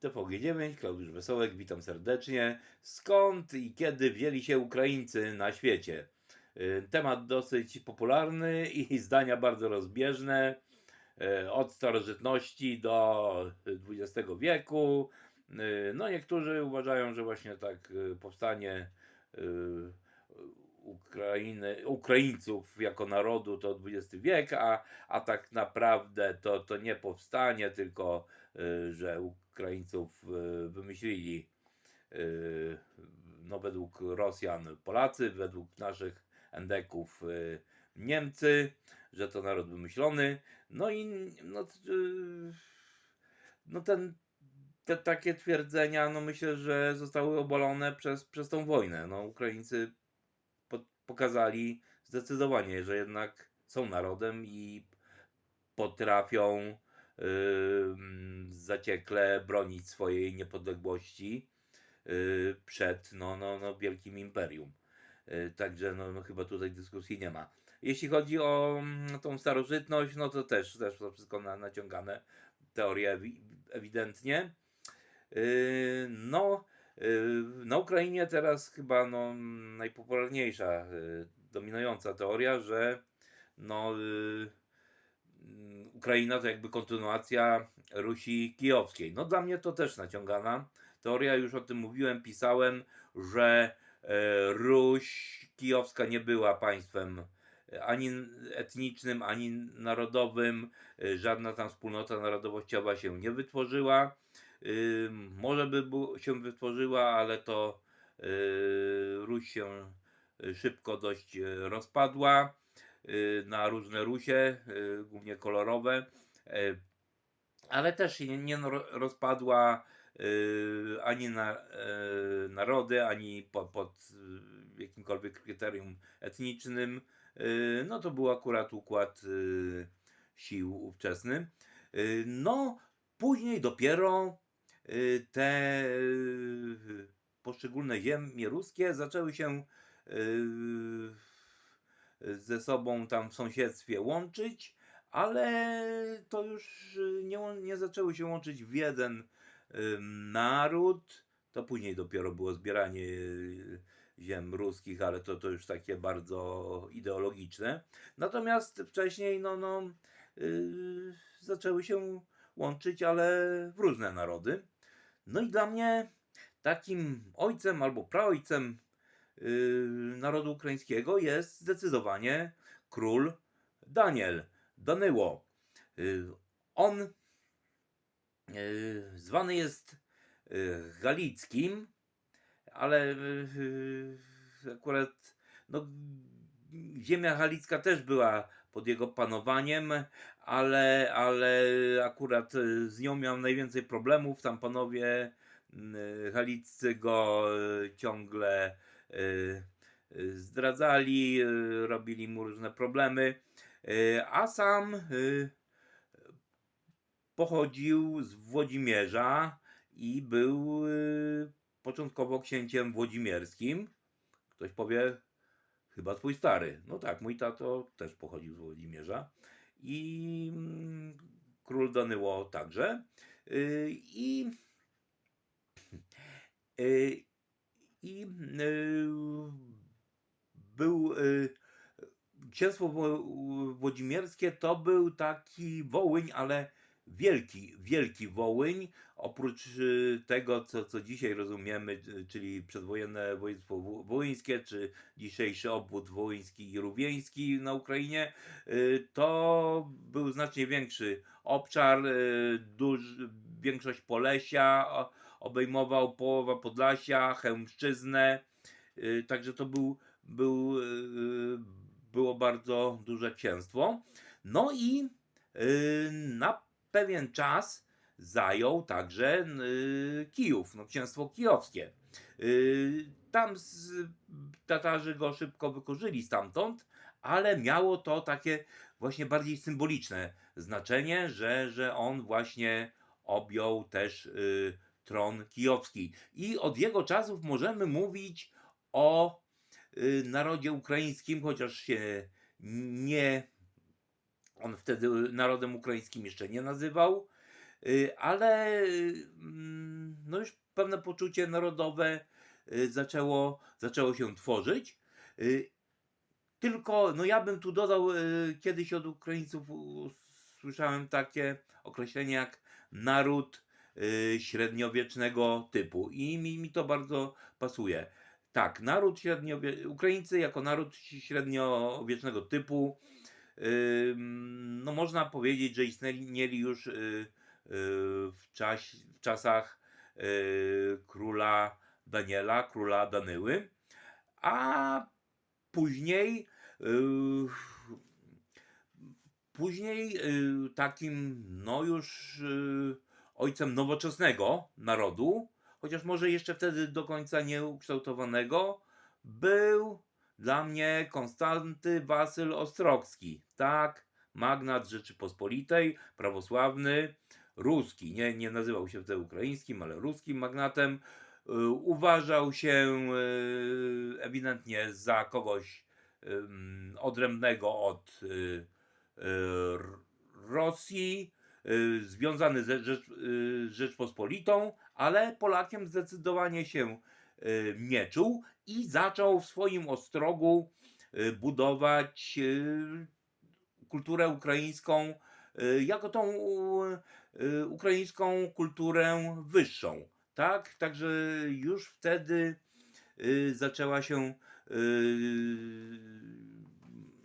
TVG9, Klaudiusz Wesołek, witam serdecznie. Skąd i kiedy wzięli się Ukraińcy na świecie? Y, Temat dosyć popularny i zdania bardzo rozbieżne. y, Od starożytności do XX wieku. Y, No niektórzy uważają, że właśnie tak powstanie Ukrainy, Ukraińców jako narodu to XX wiek, a, a tak naprawdę to, to nie powstanie, tylko że Ukraińców y, wymyślili y, no według Rosjan Polacy, według naszych endeków y, Niemcy, że to naród wymyślony. No i no, no ten, te takie twierdzenia, no myślę, że zostały obalone przez, przez tą wojnę. No Ukraińcy po, pokazali zdecydowanie, że jednak są narodem i potrafią zaciekle bronić swojej niepodległości y, przed no, no, no, wielkim imperium. Y, Także no, no, chyba tutaj dyskusji nie ma. Jeśli chodzi o mm, tą starożytność, no to też, też to wszystko na, naciągane, teorie ewi- ewidentnie. Y, No, na Ukrainie teraz chyba no, najpopularniejsza, dominująca teoria, że no, Ukraina to jakby kontynuacja Rusi Kijowskiej. No dla mnie to też naciągana teoria, już o tym mówiłem, pisałem, że e, Ruś Kijowska nie była państwem e, ani etnicznym, ani narodowym, e, żadna tam wspólnota narodowościowa się nie wytworzyła. Może by się wytworzyła, ale to Ruś się szybko dość rozpadła na różne Rusie, y, głównie kolorowe, y, ale też nie, nie ro- rozpadła y, ani na y, narody, ani po, pod y, jakimkolwiek kryterium etnicznym. Y, No to był akurat układ y, sił ówczesny. Y, No, później dopiero y, te y, poszczególne ziemie ruskie zaczęły się y, ze sobą tam w sąsiedztwie łączyć, ale to już y, nie, nie zaczęły się łączyć w jeden naród. To później dopiero było zbieranie y, ziem ruskich, ale to, to już takie bardzo ideologiczne. Natomiast wcześniej no, no, y, zaczęły się łączyć, ale w różne narody. No i dla mnie takim ojcem albo praojcem yy, narodu ukraińskiego jest zdecydowanie król Daniel, Danyło. Yy, on yy, zwany jest Galickim, ale akurat no, ziemia halicka też była pod jego panowaniem, ale, ale akurat y, z nią miał najwięcej problemów. Tam panowie y, haliccy go y, ciągle y, y, zdradzali, y, robili mu różne problemy, y, a sam y, pochodził z Włodzimierza i był y, początkowo księciem włodzimierskim. Ktoś powie, chyba twój stary. No tak, mój tato też pochodził z Włodzimierza i mm, król Danyło także. Y, I y, i y, był y, księstwo Wo- Włodzimierskie to był taki Wołyń, ale wielki, wielki Wołyń. Oprócz y, tego, co, co dzisiaj rozumiemy, czyli przedwojenne województwo wo- wołyńskie, czy dzisiejszy obwód wołyński i rówieński na Ukrainie, to był znacznie większy obszar, duż, większość Polesia, obejmował połowa Podlasia, Chełmszczyznę, y, także to był, był, y, było bardzo duże księstwo. No i y, na pewien czas zajął także y, Kijów, no księstwo kijowskie. Y, Tam z, Tatarzy go szybko wykurzyli stamtąd, ale miało to takie właśnie bardziej symboliczne znaczenie, że, że on właśnie objął też y, tron kijowski. I od jego czasów możemy mówić o y, narodzie ukraińskim, chociaż się nie on wtedy narodem ukraińskim jeszcze nie nazywał, y, ale mm, no już pewne poczucie narodowe y, zaczęło, zaczęło się tworzyć. Tylko, no ja bym tu dodał, kiedyś od Ukraińców słyszałem takie określenie jak naród średniowiecznego typu i mi, mi to bardzo pasuje. Tak, naród średniowie... Ukraińcy jako naród średniowiecznego typu, no można powiedzieć, że istnieli już y, y, w, czas, w czasach y, króla Daniela, króla Danyły, a później y, później y, takim no już y, ojcem nowoczesnego narodu, chociaż może jeszcze wtedy do końca nieukształtowanego, był dla mnie Konstanty Wasyl Ostrogski. Tak, magnat Rzeczypospolitej, prawosławny, ruski. Nie, nie nazywał się wtedy ukraińskim, ale ruskim magnatem. Y, Uważał się y, ewidentnie za kogoś odrębnego od y, Rosji, związany ze Rzecz, y, z Rzeczpospolitą, ale Polakiem zdecydowanie się y, nie czuł i zaczął w swoim ostrogu y, budować y, kulturę ukraińską y, jako tą y, ukraińską kulturę wyższą. Tak? Także już wtedy y, zaczęła się y,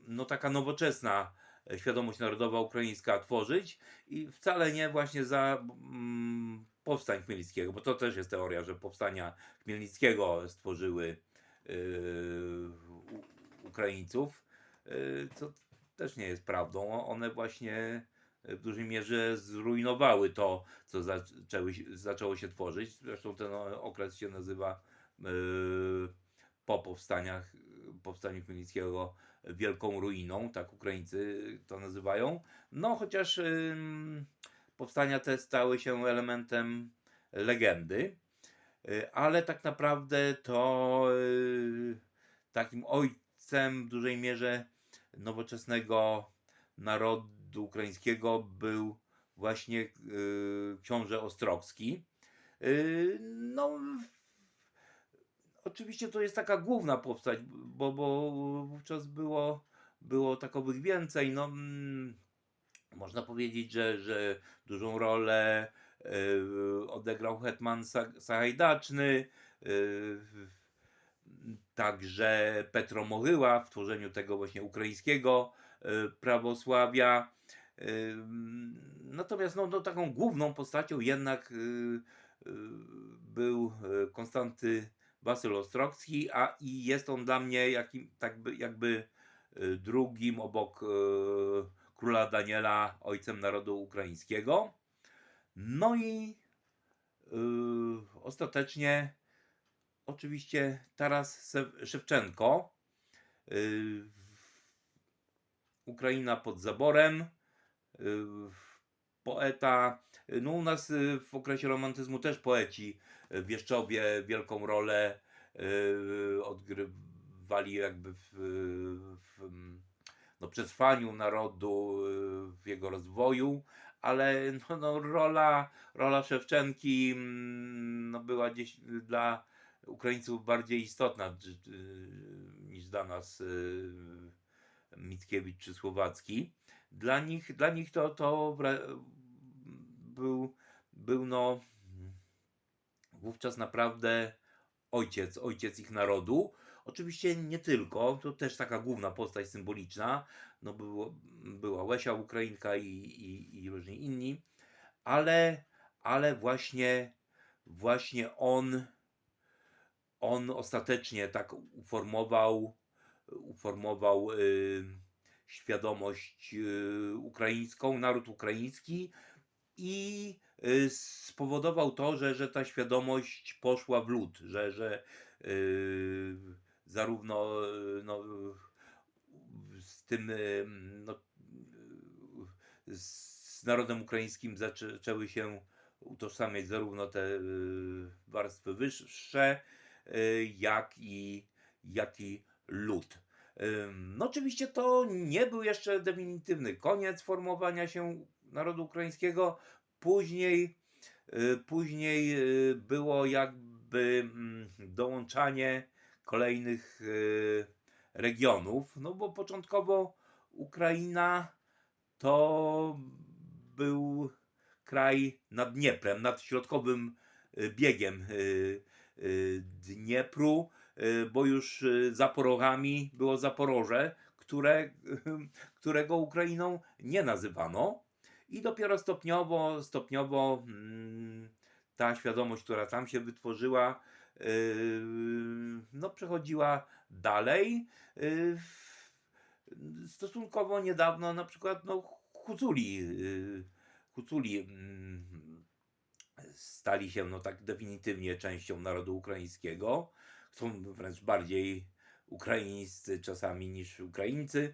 no taka nowoczesna świadomość narodowa ukraińska tworzyć i wcale nie właśnie za mm, powstań Chmielnickiego, bo to też jest teoria, że powstania Chmielnickiego stworzyły yy, Ukraińców, yy, co też nie jest prawdą. One właśnie w dużej mierze zrujnowały to, co zaczęły, zaczęło się tworzyć. Zresztą ten okres się nazywa yy, po powstaniach, powstaniu Chmielnickiego wielką ruiną, tak Ukraińcy to nazywają. No chociaż powstania te stały się elementem legendy, y, ale tak naprawdę to y, takim ojcem w dużej mierze nowoczesnego narodu ukraińskiego był właśnie y, książę Ostrogski. Y, No, oczywiście to jest taka główna postać, bo, bo wówczas było, było takowych więcej. No, mm, można powiedzieć, że, że dużą rolę y, odegrał hetman Sa- Sahajdaczny, y, także Petro Mohyła w tworzeniu tego właśnie ukraińskiego y, prawosławia. Y, Natomiast no, no, taką główną postacią jednak y, y, był y, Konstanty Wasyl Ostrogski, a i jest on dla mnie jakim, tak by, jakby y, drugim obok y, króla Daniela, ojcem narodu ukraińskiego. No i y, ostatecznie oczywiście Taras Szewczenko, Ukraina pod zaborem, poeta. No u nas w okresie romantyzmu też poeci wieszczowie wielką rolę odgrywali jakby w, w mm, no, przetrwaniu narodu, y, w jego rozwoju, ale no, no, rola, rola Szewczenki mm, no, była gdzieś dla Ukraińców bardziej istotna niż dla nas y, Mickiewicz czy Słowacki. Dla nich, dla nich to, to był, był no wówczas naprawdę ojciec, ojciec ich narodu. Oczywiście nie tylko, to też taka główna postać symboliczna, no było, była Łesia Ukrainka i, i, i różni inni, ale, ale właśnie, właśnie on, on ostatecznie tak uformował, uformował y, świadomość y, ukraińską, naród ukraiński i spowodował to, że, że ta świadomość poszła w lód, że, że y, zarówno y, no, z tym y, no, y, z narodem ukraińskim zaczęły się utożsamiać zarówno te y, warstwy wyższe, y, jak i, jak i lud. No oczywiście to nie był jeszcze definitywny koniec formowania się narodu ukraińskiego. Później Y, Później y, było jakby mm, dołączanie kolejnych y, regionów, no bo początkowo Ukraina to był kraj nad Dnieprem, nad środkowym biegiem Dniepru, bo już za porogami było Zaporoże, które, którego Ukrainą nie nazywano. I dopiero stopniowo, stopniowo mm, ta świadomość, która tam się wytworzyła, yy, no, przechodziła dalej. Yy, stosunkowo niedawno na przykład no, Huculi, yy, Huculi mm, stali się no, tak definitywnie częścią narodu ukraińskiego. Są wręcz bardziej ukraińscy czasami niż Ukraińcy.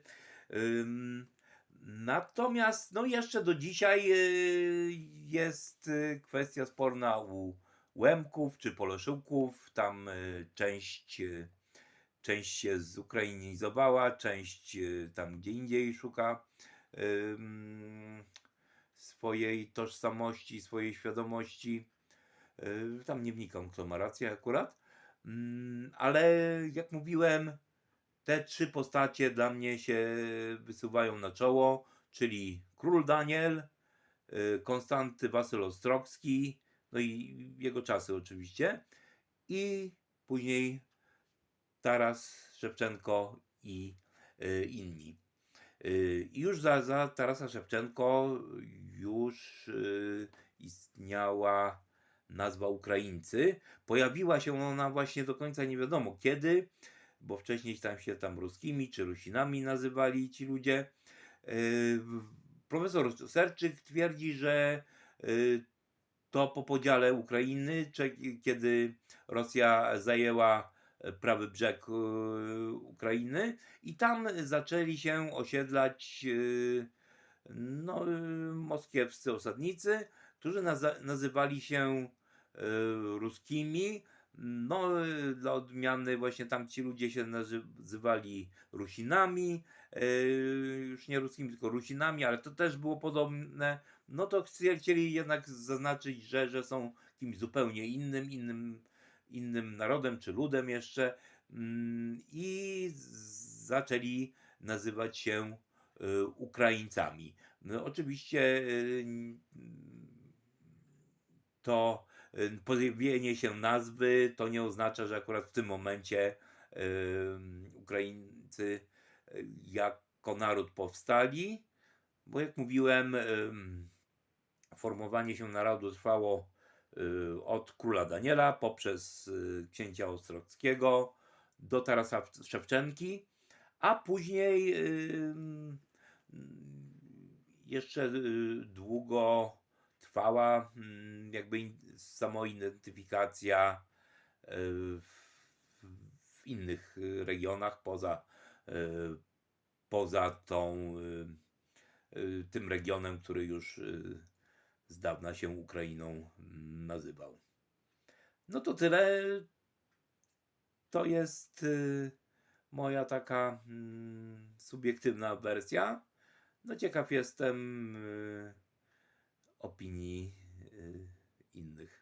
Natomiast no jeszcze do dzisiaj y, jest y, kwestia sporna u Łemków czy Poleszyłków. Tam y, część, część się zukrainizowała, część tam gdzie indziej szuka swojej tożsamości, swojej świadomości. Tam nie wnikam, kto ma rację akurat. Mm, Ale jak mówiłem, te trzy postacie dla mnie się wysuwają na czoło, czyli król Daniel, y, Konstanty Wasyl Ostrowski, no i jego czasy oczywiście, i później Taras Szewczenko i y, inni. Y, I już za, za Tarasa Szewczenko już y, istniała nazwa Ukraińcy. Pojawiła się ona właśnie do końca nie wiadomo kiedy, bo wcześniej tam się tam ruskimi czy Rusinami nazywali ci ludzie. Yy, Profesor Serczyk twierdzi, że yy, to po podziale Ukrainy, kiedy Rosja zajęła e, prawy brzeg Ukrainy i tam zaczęli się osiedlać no, moskiewscy osadnicy, którzy nazywali się ruskimi. No, y, dla odmiany właśnie tam ci ludzie się nazywali Rusinami, yy, już nie ruskimi, tylko Rusinami, ale to też było podobne. No to chci- chcieli jednak zaznaczyć, że, że są kimś zupełnie innym, innym, innym narodem czy ludem jeszcze mm, i zaczęli nazywać się y, Ukraińcami. No, oczywiście y, to y, pojawienie się nazwy to nie oznacza, że akurat w tym momencie Ukraińcy y, jako naród powstali, bo jak mówiłem, formowanie się narodu trwało y, od króla Daniela poprzez y, księcia Ostrockiego do Tarasa Szewczenki, a później jeszcze y, długo trwała mm, jakby samoidentyfikacja y, w, innych y, regionach poza, y, poza tą, tym regionem, który już z dawna się Ukrainą mm, nazywał. No to tyle. To jest moja taka mm, subiektywna wersja. No ciekaw jestem opinii y, innych.